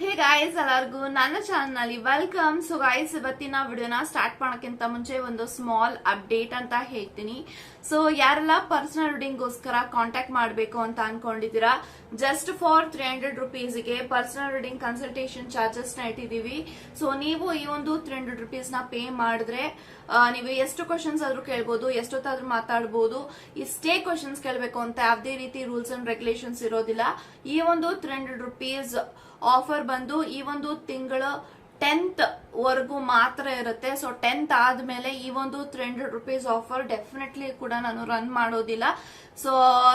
Hey guys ಎಲ್ಲರಿಗೂ ನನ್ನ ಚಾನಲ್ನಲ್ಲಿ ವೆಲ್ಕಮ್ ಸೊ ಗಾಯ್ಸ್ ಇವತ್ತಿನ ವಿಡಿಯೋನ ಸ್ಟಾರ್ಟ್ ಮಾಡೋಕ್ಕಿಂತ ಮುಂಚೆ ಒಂದು ಸ್ಮಾಲ್ ಅಪ್ಡೇಟ್ ಅಂತ ಹೇಳ್ತೀನಿ. ಸೊ ಯಾರೆಲ್ಲ ಪರ್ಸನಲ್ ರೀಡಿಂಗ್ಗೋಸ್ಕರ ಕಾಂಟ್ಯಾಕ್ಟ್ ಮಾಡಬೇಕು ಅಂತ ಅನ್ಕೊಂಡಿದ್ದೀರಾ ಜಸ್ಟ್ ಫಾರ್ ತ್ರೀ ಹಂಡ್ರೆಡ್ ರುಪೀಸ್ಗೆ ಪರ್ಸನಲ್ ರೀಡಿಂಗ್ ಕನ್ಸಲ್ಟೇಷನ್ ಚಾರ್ಜಸ್ನ ಇಟ್ಟಿದೀವಿ ಸೊ ನೀವು ಈ ಒಂದು ತ್ರೀ ಹಂಡ್ರೆಡ್ ರುಪೀಸ್ನ ಪೇ ಮಾಡಿದ್ರೆ ನೀವು ಎಷ್ಟು ಕ್ವಶನ್ಸ್ ಆದ್ರೂ ಕೇಳ್ಬೋದು, ಎಷ್ಟೊತ್ತಾದ್ರೂ ಮಾತಾಡ್ಬೋದು, ಇಷ್ಟೇ ಕ್ವಶನ್ಸ್ ಕೇಳಬೇಕು ಅಂತ ಯಾವುದೇ ರೀತಿ ರೂಲ್ಸ್ ಅಂಡ್ ರೆಗ್ಯುಲೇಷನ್ಸ್ ಇರೋದಿಲ್ಲ. ಈ ಒಂದು ತ್ರೀ ಹಂಡ್ರೆಡ್ ರುಪೀಸ್ ಆಫರ್ ಬಂದು ಈ ಒಂದು ತಿಂಗಳ ಟೆಂತ್ ವರೆಗೂ ಮಾತ್ರ ಇರುತ್ತೆ. ಸೊ ಟೆಂತ್ ಆದ್ಮೇಲೆ ಈ ಒಂದು three hundred rupees offer definitely ಕೂಡ ನಾನು ರನ್ ಮಾಡೋದಿಲ್ಲ. So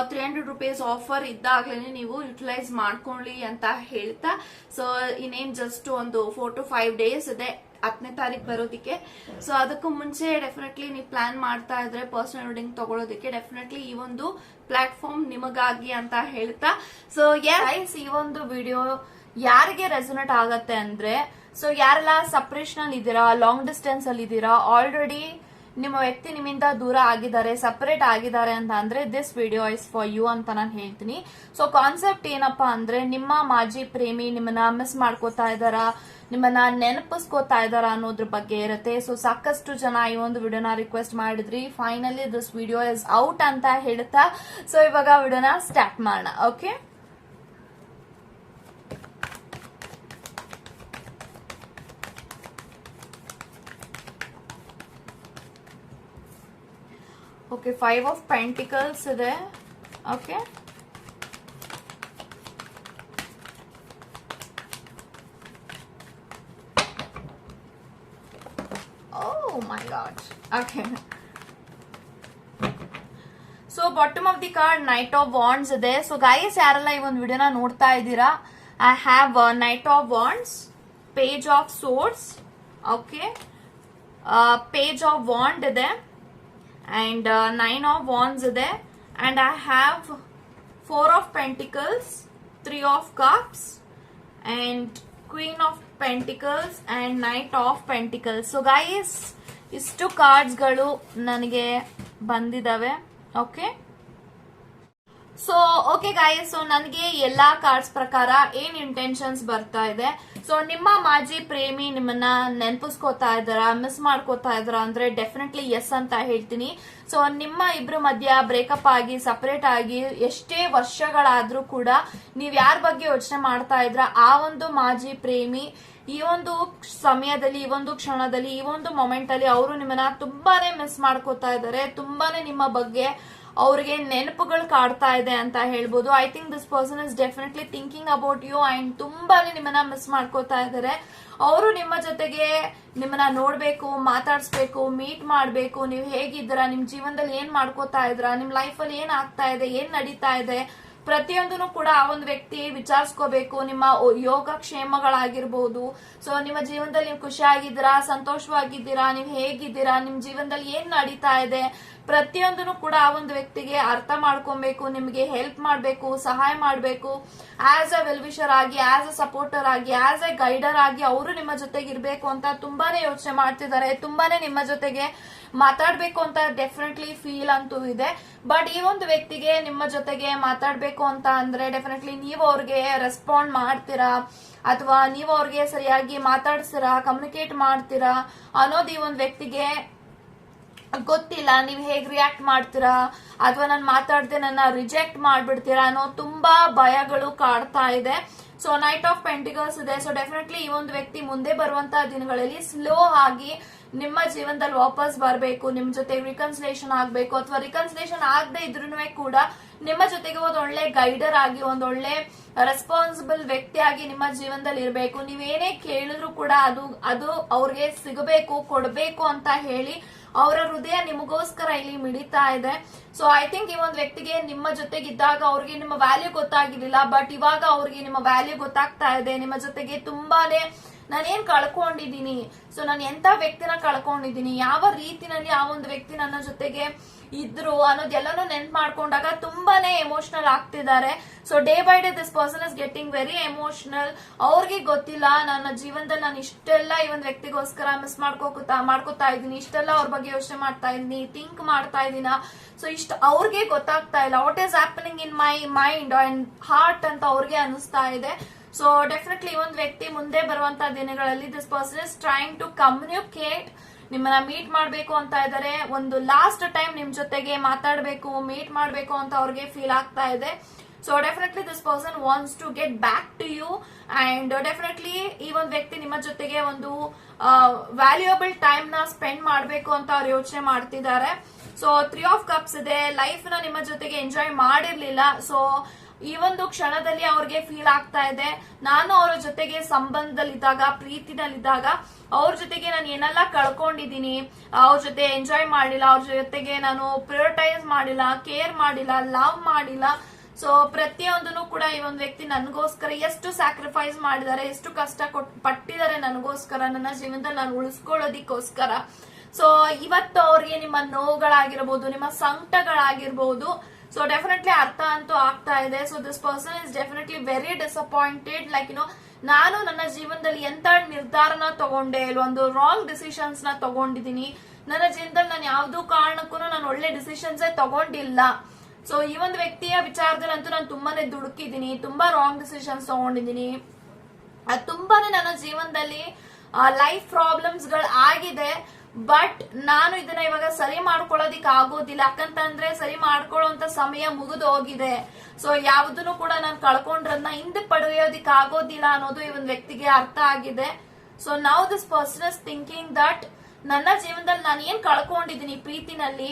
three hundred rupees offer ಇದ್ದಾಗಲೇ ನೀವು ಯುಟಿಲೈಸ್ ಮಾಡ್ಕೊಳ್ಳಿ ಅಂತ ಹೇಳ್ತಾ ಸೊ ಇನ್ನೇನ್ ಜಸ್ಟ್ ಒಂದು ಫೋರ್ ಟು ಫೈವ್ ಡೇಸ್ ಇದೆ, ಹತ್ತನೇ ತಾರೀಕು ಬರೋದಕ್ಕೆ. ಸೊ ಅದಕ್ಕೂ ಮುಂಚೆ ಡೆಫಿನೆಟ್ಲಿ ನೀವು ಪ್ಲಾನ್ ಮಾಡ್ತಾ ಇದ್ರೆ ಪರ್ಸನಲ್ ರೀಡಿಂಗ್ ತಗೊಳ್ಳೋದಕ್ಕೆ ಡೆಫಿನೆಟ್ಲಿ ಈ ಒಂದು ಪ್ಲಾಟ್ಫಾರ್ಮ್ ನಿಮಗಾಗಿ ಅಂತ ಹೇಳ್ತಾ. ಸೊ ಎಸ್ ಈ ಒಂದು ವಿಡಿಯೋ ಯಾರಿಗೆ ರೆಸೊನೇಟ್ ಆಗತ್ತೆ ಅಂದ್ರೆ ಸೊ ಯಾರೆಲ್ಲ ಸಪ್ರೇಷನ್ ಅಲ್ಲಿ ಇದ್ದೀರಾ ಲಾಂಗ್ ಡಿಸ್ಟೆನ್ಸ್ ಅಲ್ಲಿ ಇದ್ದೀರಾ ಆಲ್ರೆಡಿ ನಿಮ್ಮ ವ್ಯಕ್ತಿ ನಿಮ್ಮಿಂದ ದೂರ ಆಗಿದ್ದಾರೆ ಸಪರೇಟ್ ಆಗಿದ್ದಾರೆ ಅಂತ ಅಂದ್ರೆ this video is for you ಅಂತ ನಾನು ಹೇಳ್ತೀನಿ. ಸೊ ಕಾನ್ಸೆಪ್ಟ್ ಏನಪ್ಪಾ ಅಂದ್ರೆ, ನಿಮ್ಮ ಮಾಜಿ ಪ್ರೇಮಿ ನಿಮ್ಮನ್ನ ಮಿಸ್ ಮಾಡ್ಕೋತಾ ಇದಾರ ನಿಮ್ಮನ್ನ ನೆನಪಿಸ್ಕೋತಾ ಇದಾರ ಅನ್ನೋದ್ರ ಬಗ್ಗೆ ಇರುತ್ತೆ. ಸೊ ಸಾಕಷ್ಟು ಜನ ಈ ಒಂದು ವಿಡಿಯೋನ ರಿಕ್ವೆಸ್ಟ್ ಮಾಡಿದ್ರಿ. Finally this video is out ಅಂತ ಹೇಳ್ತಾ ಸೊ ಇವಾಗ ವಿಡಿಯೋನ ಸ್ಟಾರ್ಟ್ ಮಾಡೋಣ okay okay five of pentacles ಇದೆ okay oh my god okay so bottom of the card knight of wands ಇದೆ ಸೊ ಗೈಸ್ ಯಾರೆಲ್ಲ ಈ ಒಂದು ವಿಡಿಯೋನ ನೋಡ್ತಾ ಇದ್ದೀರಾ? I have knight of wands page of swords okay page of wand ಇದೆ. And nine of wands ಇದೆ and I have four of pentacles three of cups and queen of pentacles and knight of pentacles so guys ಇಷ್ಟು ಕಾರ್ಡ್ಸ್ಗಳು ನನಗೆ ಬಂದಿದ್ದಾವೆ. Okay so okay guys so ನನಗೆ ಎಲ್ಲಾ cards ಪ್ರಕಾರ ಏನ್ ಇಂಟೆನ್ಷನ್ಸ್ ಬರ್ತಾ ಇದೆ? ಸೊ ನಿಮ್ಮ ಮಾಜಿ ಪ್ರೇಮಿ ನಿಮ್ಮನ್ನ ನೆನಪಿಸ್ಕೋತಾ ಇದಾರ ಮಿಸ್ ಮಾಡ್ಕೋತಾ ಇದಾರ ಅಂದ್ರೆ ಡೆಫಿನೆಟ್ಲಿ ಎಸ್ ಅಂತ ಹೇಳ್ತೀನಿ. ಸೊ ನಿಮ್ಮ ಇಬ್ರು ಮಧ್ಯ ಬ್ರೇಕಪ್ ಆಗಿ ಸಪರೇಟ್ ಆಗಿ, ಎಷ್ಟೇ ವರ್ಷಗಳಾದ್ರೂ ಕೂಡ ನೀವ್ ಯಾರ ಬಗ್ಗೆ ಯೋಚನೆ ಮಾಡ್ತಾ ಇದ್ರ? ಆ ಒಂದು ಮಾಜಿ ಪ್ರೇಮಿ ಈ ಒಂದು ಸಮಯದಲ್ಲಿ, ಈ ಒಂದು ಕ್ಷಣದಲ್ಲಿ, ಈ ಒಂದು ಮೊಮೆಂಟ್ ಅಲ್ಲಿ ಅವರು ನಿಮ್ಮನ್ನ ತುಂಬಾನೇ ಮಿಸ್ ಮಾಡ್ಕೋತಾ ಇದ್ದಾರೆ. ತುಂಬಾನೇ ನಿಮ್ಮ ಬಗ್ಗೆ ಅವ್ರಿಗೆ ನೆನಪುಗಳು ಕಾಡ್ತಾ ಇದೆ ಅಂತ ಹೇಳ್ಬೋದು. I think this person is definitely thinking about you and ತುಂಬಾನೇ ನಿಮ್ಮನ್ನ ಮಿಸ್ ಮಾಡ್ಕೋತಾ ಇದ್ದಾರೆ. ಅವರು ನಿಮ್ಮ ಜೊತೆಗೆ ನಿಮ್ಮನ್ನ ನೋಡ್ಬೇಕು, ಮಾತಾಡಿಸ್ಬೇಕು ಮೀಟ್ ಮಾಡ್ಬೇಕು. ನೀವು ಹೇಗಿದ್ದೀರಾ? ನಿಮ್ ಜೀವನದಲ್ಲಿ ಏನ್ ಮಾಡ್ಕೋತಾ ಇದ್ದೀರಾ? ನಿಮ್ ಲೈಫಲ್ಲಿ ಏನ್ ಆಗ್ತಾ ಇದೆ? ಏನ್ ನಡೀತಾ ಇದೆ? ಪ್ರತಿಯೊಂದನ್ನು ಕೂಡ ಆ ಒಂದು ವ್ಯಕ್ತಿ ವಿಚಾರಿಸ್ಕೋಬೇಕು. ನಿಮ್ಮ ಯೋಗ ಕ್ಷೇಮಗಳಾಗಿರ್ಬೋದು. ಸೊ, ನಿಮ್ಮ ಜೀವನದಲ್ಲಿ ನೀವು ಖುಷಿಯಾಗಿದ್ದೀರಾ, ಸಂತೋಷವಾಗಿದ್ದೀರಾ, ನೀವು ಹೇಗಿದ್ದೀರಾ ನಿಮ್ ಜೀವನದಲ್ಲಿ ಏನ್ ನಡೀತಾ ಇದೆ ಪ್ರತಿಯೊಂದನ್ನು ಕೂಡ ಆ ಒಂದು ವ್ಯಕ್ತಿಗೆ ಅರ್ಥ ಮಾಡ್ಕೊಬೇಕು, ನಿಮಗೆ ಹೆಲ್ಪ್ ಮಾಡಬೇಕು, ಸಹಾಯ ಮಾಡಬೇಕು. ಆಸ್ ಅ ವೆಲ್ವಿಷರ್ ಆಗಿ ಆಸ್ ಅ ಸಪೋರ್ಟರ್ ಆಗಿ ಆಸ್ ಎ ಗೈಡರ್ ಆಗಿ ಅವರು ನಿಮ್ಮ ಜೊತೆಗೆ ಇರಬೇಕು ಅಂತ ತುಂಬಾನೇ ಯೋಚನೆ ಮಾಡ್ತಿದ್ದಾರೆ. ತುಂಬಾನೇ ನಿಮ್ಮ ಜೊತೆಗೆ ಮಾತಾಡಬೇಕು ಅಂತ ಡೆಫಿನೆಟ್ಲಿ ಫೀಲ್ ಅಂತೂ ಇದೆ. ಬಟ್ ಈ ಒಂದು ವ್ಯಕ್ತಿಗೆ ನಿಮ್ಮ ಜೊತೆಗೆ ಮಾತಾಡಬೇಕು ಅಂತ ಅಂದ್ರೆ ಡೆಫಿನೆಟ್ಲಿ ನೀವು ಅವ್ರಿಗೆ ರೆಸ್ಪಾಂಡ್ ಮಾಡ್ತೀರಾ? ಅಥವಾ ನೀವು ಅವ್ರಿಗೆ ಸರಿಯಾಗಿ ಮಾತಾಡ್ಸಿರಾ ಕಮ್ಯುನಿಕೇಟ್ ಮಾಡ್ತೀರಾ ಅನ್ನೋದು ಈ ಒಂದು ವ್ಯಕ್ತಿಗೆ ಗೊತ್ತಿಲ್ಲ, ನೀವು ಹೇಗ್ ರಿಯಾಕ್ಟ್ ಮಾಡ್ತೀರಾ? ಅಥವಾ ನಾನು ಮಾತಾಡ್ದೆ ನನ್ನ ರಿಜೆಕ್ಟ್ ಮಾಡ್ಬಿಡ್ತೀರಾ ಅನ್ನೋ ತುಂಬಾ ಭಯಗಳು ಕಾಡ್ತಾ ಇದೆ. ಸೊ ನೈಟ್ ಆಫ್ ಪೆಂಟಿಗಲ್ಸ್ ಇದೆ. ಸೊ ಡೆಫಿನೆಟ್ಲಿ ಈ ಒಂದು ವ್ಯಕ್ತಿ ಮುಂದೆ ಬರುವಂತಹ ದಿನಗಳಲ್ಲಿ ಸ್ಲೋ ಆಗಿ ನಿಮ್ಮ ಜೀವನದಲ್ಲಿ ವಾಪಸ್ ಬರಬೇಕು, ನಿಮ್ ಜೊತೆ ರಿಕನ್ಸಿಲೇಷನ್ ಆಗ್ಬೇಕು. ಅಥವಾ ರಿಕನ್ಸಿಲೇಷನ್ ಆಗದೆ ಇದ್ರೂ ಕೂಡ ನಿಮ್ಮ ಜೊತೆಗೆ ಒಂದು ಒಳ್ಳೆ ಗೈಡರ್ ಆಗಿ, ಒಂದು ಒಳ್ಳೆ ರೆಸ್ಪಾನ್ಸಿಬಲ್ ವ್ಯಕ್ತಿಯಾಗಿ ನಿಮ್ಮ ಜೀವನದಲ್ಲಿ ಇರಬೇಕು. ನೀವೇನೇ ಕೇಳಿದ್ರು ಕೂಡ ಅದು ಅದು ಅವ್ರಿಗೆ ಸಿಗಬೇಕು, ಕೊಡಬೇಕು ಅಂತ ಹೇಳಿ ಅವರ ಹೃದಯ ನಿಮಗೋಸ್ಕರ ಇಲ್ಲಿ ಮಿಡಿತಾ ಇದೆ. ಸೊ ಐ ಥಿಂಕ್ ಈ ಒಂದು ವ್ಯಕ್ತಿಗೆ ನಿಮ್ಮ ಜೊತೆಗಿದ್ದಾಗ ಅವ್ರಿಗೆ ನಿಮ್ಮ ವ್ಯಾಲ್ಯೂ ಗೊತ್ತಾಗಿರ್ಲಿಲ್ಲ ಬಟ್ ಇವಾಗ ಅವ್ರಿಗೆ ನಿಮ್ಮ ವ್ಯಾಲ್ಯೂ ಗೊತ್ತಾಗ್ತಾ ಇದೆ. ನಿಮ್ಮ ಜೊತೆಗೆ ತುಂಬಾನೇ ನಾನೇನ್ ಕಳ್ಕೊಂಡಿದ್ದೀನಿ? ಸೊ ನಾನು ಎಂತ ವ್ಯಕ್ತಿನ ಕಳ್ಕೊಂಡಿದ್ದೀನಿ? ಯಾವ ರೀತಿನಲ್ಲಿ ಆ ಒಂದು ವ್ಯಕ್ತಿ ನನ್ನ ಜೊತೆಗೆ ಇದ್ರು ಅನ್ನೋದೆಲ್ಲನೂ ನೆನ್ಪು ಮಾಡ್ಕೊಂಡಾಗ ತುಂಬಾನೇ ಎಮೋಷನಲ್ ಆಗ್ತಿದ್ದಾರೆ. So day by day this person is getting very emotional ಅವ್ರಿಗೆ ಗೊತ್ತಿಲ್ಲ, ನನ್ನ ಜೀವನದಲ್ಲಿ ನಾನು ಇಷ್ಟೆಲ್ಲ ಈ ಒಂದು ವ್ಯಕ್ತಿಗೋಸ್ಕರ ಮಿಸ್ ಮಾಡ್ಕೋತಾ ಮಾಡ್ಕೋತಾ ಇದ್ದೀನಿ, ಇಷ್ಟೆಲ್ಲ ಅವ್ರ ಬಗ್ಗೆ ಯೋಚನೆ ಮಾಡ್ತಾ ಇದ್ದೀನಿ ಥಿಂಕ್ ಮಾಡ್ತಾ ಇದ್ದೀನ? ಸೊ ಇಷ್ಟ ಅವ್ರಿಗೆ ಗೊತ್ತಾಗ್ತಾ ಇಲ್ಲ. What is happening in my mind and heart ಅಂತ ಅವ್ರಿಗೆ ಅನಿಸ್ತಾ ಇದೆ. ಸೊ ಡೆಫಿನೆಟ್ಲಿ ಈ ಒಂದು ವ್ಯಕ್ತಿ ಮುಂದೆ ಬರುವಂತಹ ದಿನಗಳಲ್ಲಿ this person is trying to communicate ನಿಮ್ಮನ್ನ ಮೀಟ್ ಮಾಡಬೇಕು ಅಂತ ಇದ್ದಾರೆ ಒಂದು ಲಾಸ್ಟ್ ಟೈಮ್ ನಿಮ್ ಜೊತೆಗೆ ಮಾತಾಡಬೇಕು ಮೀಟ್ ಮಾಡಬೇಕು ಅಂತ ಅವ್ರಿಗೆ ಫೀಲ್ ಆಗ್ತಾ ಇದೆ. So definitely this person wants to get back to you and definitely ಈ ಒಂದು ವ್ಯಕ್ತಿ ನಿಮ್ಮ ಜೊತೆಗೆ ಒಂದು ವ್ಯಾಲ್ಯೂಯಬಲ್ ಟೈಮ್ನ ಸ್ಪೆಂಡ್ ಮಾಡಬೇಕು ಅಂತ ಅವ್ರು ಯೋಚನೆ ಮಾಡ್ತಿದ್ದಾರೆ. ಸೊ ತ್ರೀ ಆಫ್ ಕಪ್ಸ್ ಇದೆ. ಲೈಫ್ನ ನಿಮ್ಮ ಜೊತೆಗೆ ಎಂಜಾಯ್ ಮಾಡಿರ್ಲಿಲ್ಲ. ಸೊ ಈ ಒಂದು ಕ್ಷಣದಲ್ಲಿ ಅವ್ರಿಗೆ ಫೀಲ್ ಆಗ್ತಾ ಇದೆ. ನಾನು ಅವರ ಜೊತೆಗೆ ಸಂಬಂಧದಲ್ಲಿದ್ದಾಗ, ಪ್ರೀತಿನಲ್ಲಿದ್ದಾಗ, ಅವ್ರ ಜೊತೆಗೆ ನಾನು ಏನೆಲ್ಲ ಕಳ್ಕೊಂಡಿದ್ದೀನಿ, ಅವ್ರ ಜೊತೆ ಎಂಜಾಯ್ ಮಾಡಿಲ್ಲ, ಅವ್ರ ಜೊತೆಗೆ ನಾನು ಪ್ರಿಯೋರಿಟೈಸ್ ಮಾಡಿಲ್ಲ ಕೇರ್ ಮಾಡಿಲ್ಲ ಲವ್ ಮಾಡಿಲ್ಲ. ಸೊ ಪ್ರತಿಯೊಂದನ್ನು ಕೂಡ ಈ ಒಂದು ವ್ಯಕ್ತಿ ನನಗೋಸ್ಕರ ಎಷ್ಟು ಸ್ಯಾಕ್ರಿಫೈಸ್ ಮಾಡಿದ್ದಾರೆ, ಎಷ್ಟು ಕಷ್ಟ ಪಟ್ಟಿದ್ದಾರೆ ನನಗೋಸ್ಕರ, ನನ್ನ ಜೀವನದಲ್ಲಿ ನಾನು ಉಳಿಸ್ಕೊಳ್ಳೋದಿಕ್ಕೋಸ್ಕರ. ಸೊ ಇವತ್ತು ಅವ್ರಿಗೆ ನಿಮ್ಮ ನೋವುಗಳಾಗಿರ್ಬೋದು, ನಿಮ್ಮ ಸಂಕಟಗಳಾಗಿರ್ಬೋದು ಸೊ ಡೆಫಿನೆಟ್ಲಿ ಅರ್ಥ ಅಂತೂ ಆಗ್ತಾ ಇದೆ. So this person is definitely very disappointed like you know ನಾನು ನನ್ನ ಜೀವನದಲ್ಲಿ ಎಂತ ನಿರ್ಧಾರನ ತಗೊಂಡೆ ಒಂದು ರಾಂಗ್ ಡಿಸಿಷನ್ಸ್ನ ತಗೊಂಡಿದ್ದೀನಿ. ನನ್ನ ಜೀವನದಲ್ಲಿ ನಾನು ಯಾವ್ದು ಕಾರಣಕ್ಕೂ ನಾನು ಒಳ್ಳೆ ಡಿಸಿಷನ್ಸ್ ತಗೊಂಡಿಲ್ಲ. ಸೊ ಈ ಒಂದು ವ್ಯಕ್ತಿಯ ವಿಚಾರದಲ್ಲಿ ಅಂತೂ ನಾನು ತುಂಬಾನೇ ದುಡುಕಿದ್ದೀನಿ. ತುಂಬಾ ರಾಂಗ್ ಡಿಸಿಷನ್ಸ್ ತಗೊಂಡಿದ್ದೀನಿ. ತುಂಬಾನೇ ನನ್ನ ಜೀವನದಲ್ಲಿ ಲೈಫ್ ಪ್ರಾಬ್ಲಮ್ಸ್ಗಳು ಆಗಿದೆ ಬಟ್ ನಾನು ಇದನ್ನ ಇವಾಗ ಸರಿ ಮಾಡ್ಕೊಳ್ಳೋದಿಕ್ ಆಗೋದಿಲ್ಲ. ಯಾಕಂತಂದ್ರೆ ಸರಿ ಮಾಡ್ಕೊಳ್ಳೋಂತ ಸಮಯ ಮುಗಿದು ಹೋಗಿದೆ. ಸೊ ಯಾವುದನ್ನು ಕೂಡ ನಾನು ಕಳ್ಕೊಂಡ್ರನ್ನ ಹಿಂದೆ ಪಡೆಯೋದಿಕ್ ಆಗೋದಿಲ್ಲ ಅನ್ನೋದು ಈ ಒಂದು ವ್ಯಕ್ತಿಗೆ ಅರ್ಥ ಆಗಿದೆ. So now this person is thinking that ನನ್ನ ಜೀವನದಲ್ಲಿ ನಾನು ಏನ್ ಕಳ್ಕೊಂಡಿದ್ದೀನಿ ಪ್ರೀತಿನಲ್ಲಿ?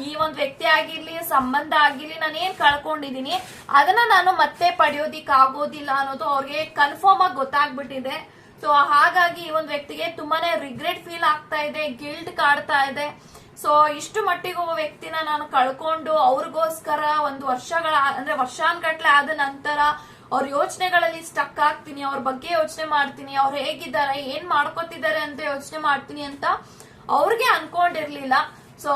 ಈ ಒಂದು ವ್ಯಕ್ತಿ ಆಗಿರ್ಲಿ, ಸಂಬಂಧ ಆಗಿರ್ಲಿ, ನಾನು ಏನ್ ಕಳ್ಕೊಂಡಿದ್ದೀನಿ? ಅದನ್ನ ನಾನು ಮತ್ತೆ ಪಡೆಯೋದಿಕ್ ಆಗೋದಿಲ್ಲ ಅನ್ನೋದು ಅವ್ರಿಗೆ ಕನ್ಫರ್ಮ್ ಆಗಿ ಗೊತ್ತಾಗ್ಬಿಟ್ಟಿದೆ. ಸೊ ಹಾಗಾಗಿ ಈ ಒಂದು ವ್ಯಕ್ತಿಗೆ ತುಂಬಾನೇ ರಿಗ್ರೆಟ್ ಫೀಲ್ ಆಗ್ತಾ ಇದೆ ಗಿಲ್ಟ್ ಕಾಡ್ತಾ ಇದೆ. ಸೊ ಇಷ್ಟು ಮಟ್ಟಿಗೆ ಒಬ್ಬ ವ್ಯಕ್ತಿನ ನಾನು ಕಳ್ಕೊಂಡು ಅವ್ರಿಗೋಸ್ಕರ ಒಂದು ವರ್ಷಗಳ, ಅಂದ್ರೆ ವರ್ಷಾನ್ಗಟ್ಲೆ ಆದ ನಂತರ ಅವ್ರ ಯೋಚನೆಗಳಲ್ಲಿ ಸ್ಟಕ್ ಆಗ್ತೀನಿ, ಅವ್ರ ಬಗ್ಗೆ ಯೋಚನೆ ಮಾಡ್ತೀನಿ, ಅವ್ರು ಹೇಗಿದ್ದಾರೆ, ಏನ್ ಮಾಡ್ಕೋತಿದ್ದಾರೆ ಅಂತ ಯೋಚನೆ ಮಾಡ್ತೀನಿ ಅಂತ ಅವ್ರಿಗೆ ಅನ್ಕೊಂಡಿರ್ಲಿಲ್ಲ. So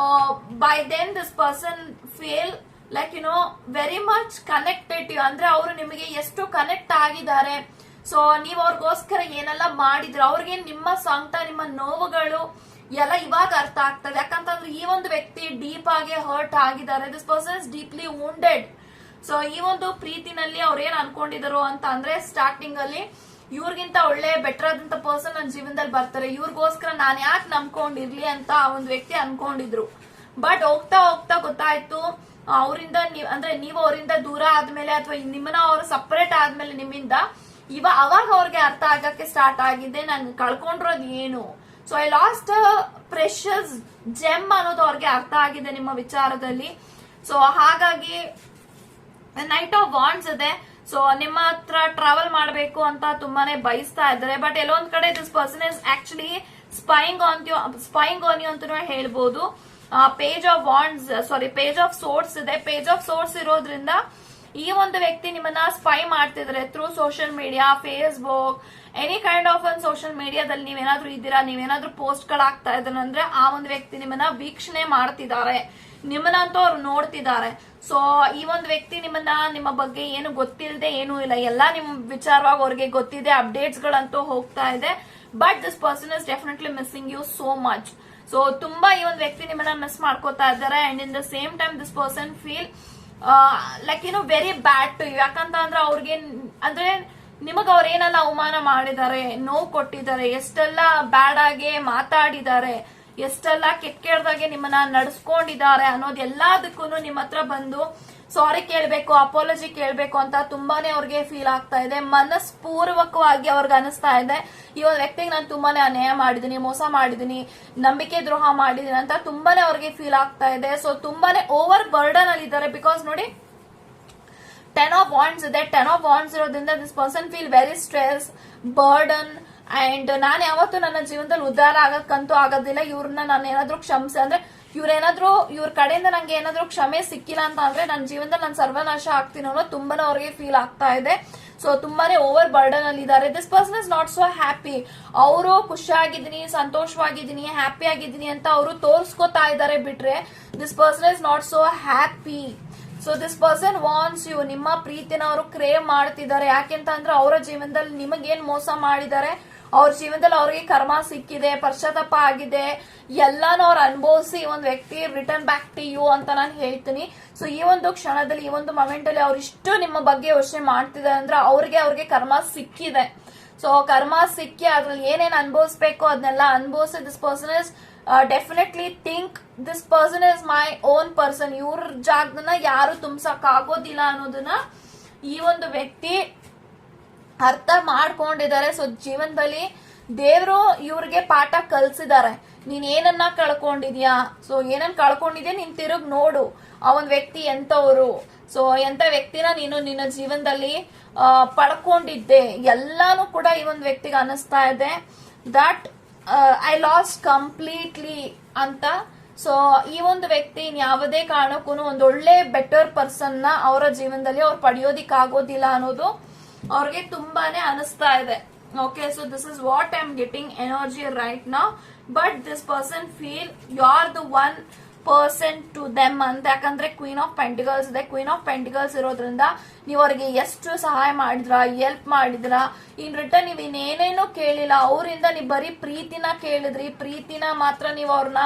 by then this person feel like you know very much connected ಅಂದ್ರೆ ಅವರು ನಿಮಗೆ ಎಷ್ಟು ಕನೆಕ್ಟ್ ಆಗಿದ್ದಾರೆ ಸೊ ನೀವು ಅವ್ರಿಗೋಸ್ಕರ ಏನೆಲ್ಲ ಮಾಡಿದ್ರು, ಅವ್ರಿಗೆ ನಿಮ್ಮ ಸ್ವಂತ, ನಿಮ್ಮ ನೋವುಗಳು ಎಲ್ಲ ಇವಾಗ ಅರ್ಥ ಆಗ್ತದೆ. ಯಾಕಂತಂದ್ರೆ ಈ ಒಂದು ವ್ಯಕ್ತಿ ಡೀಪ್ ಆಗಿ ಹರ್ಟ್ ಆಗಿದ್ದಾರೆ. This person is deeply wounded so ಈ ಒಂದು ಪ್ರೀತಿನಲ್ಲಿ ಅವ್ರೇನ್ ಅನ್ಕೊಂಡಿದ್ರು ಅಂತ ಅಂದ್ರೆ ಸ್ಟಾರ್ಟಿಂಗ್ ಅಲ್ಲಿ ಇವ್ರಿಗಿಂತ ಒಳ್ಳೆ ಬೆಟರ್ ಆದಂತ ಪರ್ಸನ್ ನನ್ನ ಜೀವನದಲ್ಲಿ ಬರ್ತಾರೆ. ಇವ್ರಿಗೋಸ್ಕರ ನಾನು ಯಾಕೆ ನಂಬ್ಕೊಂಡಿರ್ಲಿ ಅಂತ ಆ ಒಂದು ವ್ಯಕ್ತಿ ಅನ್ಕೊಂಡಿದ್ರು. ಬಟ್ ಹೋಗ್ತಾ ಹೋಗ್ತಾ ಗೊತ್ತಾಯ್ತು, ಅವರಿಂದ ಅಂದ್ರೆ ನೀವು ಅವರಿಂದ ದೂರ ಆದ್ಮೇಲೆ ಅಥವಾ ನಿಮ್ಮನ್ನ ಅವರು ಸಪರೇಟ್ ಆದ್ಮೇಲೆ ನಿಮ್ಮಿಂದ ಇವ ಅವಾಗ ಅವ್ರಿಗೆ ಅರ್ಥ ಆಗಕ್ಕೆ ಸ್ಟಾರ್ಟ್ ಆಗಿದೆ. ನಾನು ಕಳ್ಕೊಂಡಿರೋದು ಏನು? So I lost precious gem ಅನ್ನೋದು ಅವ್ರಿಗೆ ಅರ್ಥ ಆಗಿದೆ ನಿಮ್ಮ ವಿಚಾರದಲ್ಲಿ. ಸೊ ಹಾಗಾಗಿ ನೈಟ್ ಆಫ್ ವಾಂಡ್ಸ್ ಇದೆ. ಸೊ ನಿಮ್ಮ ಹತ್ರ ಟ್ರಾವೆಲ್ ಮಾಡಬೇಕು ಅಂತ ತುಂಬಾನೇ ಬಯಸ್ತಾ ಇದ್ದಾರೆ. ಬಟ್ ಎಲ್ಲೊಂದ್ ಕಡೆ this person is actually spying on spying on you ಅಂತ ಹೇಳ್ಬೋದು. Page of wands sorry page of swords ಇದೆ. ಪೇಜ್ ಆಫ್ ಸೋರ್ಸ್ ಇರೋದ್ರಿಂದ ಈ ಒಂದು ವ್ಯಕ್ತಿ ನಿಮ್ಮನ್ನ ಸ್ಪೈ ಮಾಡ್ತಿದ್ರೆ through social media Facebook any kind of ಒಂದು ಸೋಷಿಯಲ್ ಮೀಡಿಯಾದಲ್ಲಿ ನೀವೇನಾದ್ರೂ ಇದ್ದೀರಾ, ನೀವೇನಾದ್ರೂ ಪೋಸ್ಟ್ ಗಳಾಗ್ತಾ ಇದ್ರೆ ಆ ಒಂದು ವ್ಯಕ್ತಿ ನಿಮ್ಮನ್ನ ವೀಕ್ಷಣೆ ಮಾಡ್ತಿದ್ದಾರೆ. ನಿಮ್ಮನ್ನಂತೂ ಅವ್ರು ನೋಡ್ತಿದ್ದಾರೆ. ಸೊ ಈ ಒಂದು ವ್ಯಕ್ತಿ ನಿಮ್ಮನ್ನ, ನಿಮ್ಮ ಬಗ್ಗೆ ಏನು ಗೊತ್ತಿಲ್ಲದೆ ಏನೂ ಇಲ್ಲ. ಎಲ್ಲ ನಿಮ್ ವಿಚಾರವಾಗಿ ಅವ್ರಿಗೆ ಗೊತ್ತಿದೆ ಅಪ್ಡೇಟ್ಸ್ ಗಳಂತೂ ಹೋಗ್ತಾ ಇದೆ. But this person is definitely missing you so much so ತುಂಬಾ ಈ ಒಂದು ವ್ಯಕ್ತಿ ನಿಮ್ಮನ್ನ ಮಿಸ್ ಮಾಡ್ಕೋತಾ ಇದ್ದಾರೆ. And in the same time this person feel like ಏನೋ ವೆರಿ ಬ್ಯಾಡ್ ಟು ಯು ಯಾಕಂತ ಅಂದ್ರೆ ಅವ್ರಿಗೆ ಅಂದ್ರೆ ನಿಮಗ ಅವ್ರ ಅವಮಾನ ಮಾಡಿದ್ದಾರೆ, ನೋವು ಕೊಟ್ಟಿದ್ದಾರೆ, ಎಷ್ಟೆಲ್ಲ ಬ್ಯಾಡ್ ಆಗಿ ಮಾತಾಡಿದ್ದಾರೆ, ಎಷ್ಟೆಲ್ಲ ಕೆಟ್ಟ ಕೆಟ್ಟದಾಗೆ ನಿಮ್ಮನ್ನ ನಡ್ಸ್ಕೊಂಡಿದ್ದಾರೆ ಅನ್ನೋದು ಎಲ್ಲದಕ್ಕೂ ನಿಮ್ಮ ಹತ್ರ ಬಂದು ಸಾರಿ ಕೇಳಬೇಕು ಅಪಾಲಜಿ ಕೇಳಬೇಕು ಅಂತ ತುಂಬಾನೇ ಅವ್ರಿಗೆ ಫೀಲ್ ಆಗ್ತಾ ಇದೆ. ಮನಸ್ಪೂರ್ವಕವಾಗಿ ಅವ್ರಿಗೆ ಅನಿಸ್ತಾ ಇದೆ. ಈ ಒಂದು ವ್ಯಕ್ತಿಗೆ ನಾನು ತುಂಬಾನೇ ಅನ್ಯಾಯ ಮಾಡಿದೀನಿ, ಮೋಸ ಮಾಡಿದೀನಿ, ನಂಬಿಕೆ ದ್ರೋಹ ಮಾಡಿದೀನಿ ಅಂತ ತುಂಬಾನೇ ಅವ್ರಿಗೆ ಫೀಲ್ ಆಗ್ತಾ ಇದೆ. ಸೊ ತುಂಬಾನೇ ಓವರ್ ಬರ್ಡನ್ ಅಲ್ಲಿ ಇದ್ದಾರೆ ಬಿಕಾಸ್ ನೋಡಿ ಟೆನ್ ಆಫ್ ವಾಂಡ್ಸ್ ಇದೆ. ಟೆನ್ ಆಫ್ ವಾಂಡ್ಸ್ ಇರೋದ್ರಿಂದ this person feel very stress burden and ನಾನು ಯಾವತ್ತೂ ನನ್ನ ಜೀವನದಲ್ಲಿ ಉದ್ಧಾರ ಆಗಕ್ಕಂತೂ ಆಗೋದಿಲ್ಲ. ಇವ್ರನ್ನ ನಾನು ಏನಾದ್ರು ಕ್ಷಮಿಸ ಅಂದ್ರೆ ಇವ್ರೇನಾದ್ರೂ ಇವ್ರ ಕಡೆಯಿಂದ ನಂಗೆ ಏನಾದ್ರು ಕ್ಷಮೆ ಸಿಕ್ಕಿಲ್ಲ ಅಂತ ಅಂದ್ರೆ ನನ್ನ ಜೀವನದಲ್ಲಿ ನಾನು ಸರ್ವನಾಶ ಆಗ್ತೀನಿ ಅನ್ನೋ ತುಂಬಾನೇ ಅವ್ರಿಗೆ ಫೀಲ್ ಆಗ್ತಾ ಇದೆ. ಸೊ ತುಂಬಾನೇ ಓವರ್ ಬರ್ಡನ್ ಅಲ್ಲಿ ಇದ್ದಾರೆ. This person is not so happy ಅವರು ಖುಷಿಯಾಗಿದ್ದೀನಿ, ಸಂತೋಷವಾಗಿದ್ದೀನಿ ಹ್ಯಾಪಿ ಆಗಿದ್ದೀನಿ ಅಂತ ಅವರು ತೋರಿಸ್ಕೊತಾ ಇದ್ದಾರೆ ಬಿಟ್ರೆ this person is not so happy so this person wants you ನಿಮ್ಮ ಪ್ರೀತಿನ ಅವರು ಕ್ರೇವ್ ಮಾಡ್ತಿದ್ದಾರೆ. ಯಾಕೆಂತ ಅಂದ್ರೆ ಅವರ ಜೀವನದಲ್ಲಿ ನಿಮಗೇನ್ ಮೋಸ ಮಾಡಿದ್ದಾರೆ? ಅವ್ರ ಜೀವನದಲ್ಲಿ ಅವ್ರಿಗೆ ಕರ್ಮ ಸಿಕ್ಕಿದೆ, ಪಶ್ಚಾತ್ತಾಪ ಆಗಿದೆ, ಎಲ್ಲಾನು ಅವ್ರು ಅನುಭವಿಸಿ ಒಂದು ವ್ಯಕ್ತಿ ರಿಟರ್ನ್ ಬ್ಯಾಕ್ ಟು ಯು ಅಂತ ನಾನು ಹೇಳ್ತೀನಿ. ಸೊ ಈ ಒಂದು ಕ್ಷಣದಲ್ಲಿ, ಈ ಒಂದು ಮೊಮೆಂಟ್ ಅಲ್ಲಿ ಅವ್ರು ಇಷ್ಟು ನಿಮ್ಮ ಬಗ್ಗೆ ಯೋಚನೆ ಮಾಡ್ತಿದ್ದಾರೆ ಅಂದ್ರೆ ಅವ್ರಿಗೆ ಅವ್ರಿಗೆ ಕರ್ಮ ಸಿಕ್ಕಿದೆ. ಸೊ ಕರ್ಮ ಸಿಕ್ಕಿ ಅದ್ರಲ್ಲಿ ಏನೇನು ಅನುಭವಿಸ್ಬೇಕು ಅದನ್ನೆಲ್ಲ ಅನುಭವಿಸಿ this person is definitely think this person is my own person ಇವ್ರ ಜಾಗದನ್ನ ಯಾರು ತುಂಬಸಕ್ ಆಗೋದಿಲ್ಲ ಅನ್ನೋದನ್ನ ಈ ಒಂದು ವ್ಯಕ್ತಿ ಅರ್ಥ ಮಾಡ್ಕೊಂಡಿದ್ದಾರೆ. ಸೊ ಜೀವನದಲ್ಲಿ ದೇವರು ಇವ್ರಿಗೆ ಪಾಠ ಕಲ್ಸಿದ್ದಾರೆ. ನೀನ್ ಏನನ್ನ ಕಳ್ಕೊಂಡಿದ್ಯಾ? ಸೊ ಏನನ್ನ ಕಳ್ಕೊಂಡಿದ್ಯಾ ನೀನ್ ತಿರುಗ್ ನೋಡು. ಆ ಒಂದ್ ವ್ಯಕ್ತಿ ಎಂತವ್ರು ಸೊ ಎಂತ ವ್ಯಕ್ತಿನ ನೀನು ನಿನ್ನ ಜೀವನದಲ್ಲಿ ಪಡ್ಕೊಂಡಿದ್ದೆ? ಎಲ್ಲಾನು ಕೂಡ ಈ ಒಂದು ವ್ಯಕ್ತಿಗೆ ಅನಿಸ್ತಾ ಇದೆ. ದಟ್ ಐ ಲಾಸ್ಟ್ ಕಂಪ್ಲೀಟ್ಲಿ ಅಂತ. ಸೊ ಈ ಒಂದು ವ್ಯಕ್ತಿ ಯಾವುದೇ ಕಾರಣಕ್ಕೂ ಒಂದು ಒಳ್ಳೆ ಬೆಟರ್ ಪರ್ಸನ್ನ ಅವರ ಜೀವನದಲ್ಲಿ ಅವ್ರು ಪಡೆಯೋದಿಕ್ ಆಗೋದಿಲ್ಲ ಅನ್ನೋದು ಅವ್ರಿಗೆ ತುಂಬಾನೇ ಅನಿಸ್ತಾ ಇದೆ. Okay so this is what I am getting energy right ನಾ but this person feel you are the one person to them ಅಂತ. ಯಾಕಂದ್ರೆ ಕ್ವೀನ್ ಆಫ್ ಪೆಂಟಿಗಲ್ಸ್ ಇದೆ. ಕ್ವೀನ್ ಆಫ್ ಪೆಂಟಿಗಲ್ಸ್ ಇರೋದ್ರಿಂದ ನೀವು ಅವ್ರಿಗೆ ಎಷ್ಟು ಸಹಾಯ ಮಾಡಿದ್ರ ಎಲ್ಪ್ ಮಾಡಿದ್ರ ಇನ್ ರಿಟರ್ನ್ ನೀವು ಇನ್ನೇನೇನು ಕೇಳಿಲ್ಲ. ಅವರಿಂದ ನೀವು ಬರೀ ಪ್ರೀತಿನ ಕೇಳಿದ್ರಿ. ಪ್ರೀತಿನ ಮಾತ್ರ ನೀವು ಅವ್ರನ್ನ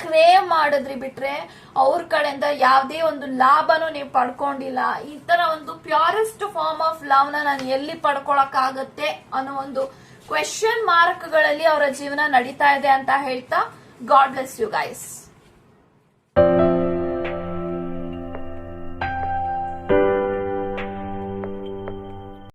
ಕ್ರೇವ್ ಮಾಡಿದ್ರಿ ಬಿಟ್ರೆ ಅವ್ರ ಕಡೆಯಿಂದ ಯಾವುದೇ ಒಂದು ಲಾಭನೂ ನೀವು ಪಡ್ಕೊಂಡಿಲ್ಲ. ಈ ತರ ಒಂದು ಪ್ಯೂರೆಸ್ಟ್ ಫಾರ್ಮ್ ಆಫ್ ಲವ್ನ ನಾನು ಎಲ್ಲಿ ಪಡ್ಕೊಳಕ್ ಆಗತ್ತೆ ಅನ್ನೋ ಒಂದು ಕ್ವೆಶನ್ ಮಾರ್ಕ್ಗಳಲ್ಲಿ ಅವರ ಜೀವನ ನಡೀತಾ ಇದೆ ಅಂತ ಹೇಳ್ತಾ ಗಾಡ್ ಬ್ಲೆಸ್ ಯು ಗೈಸ್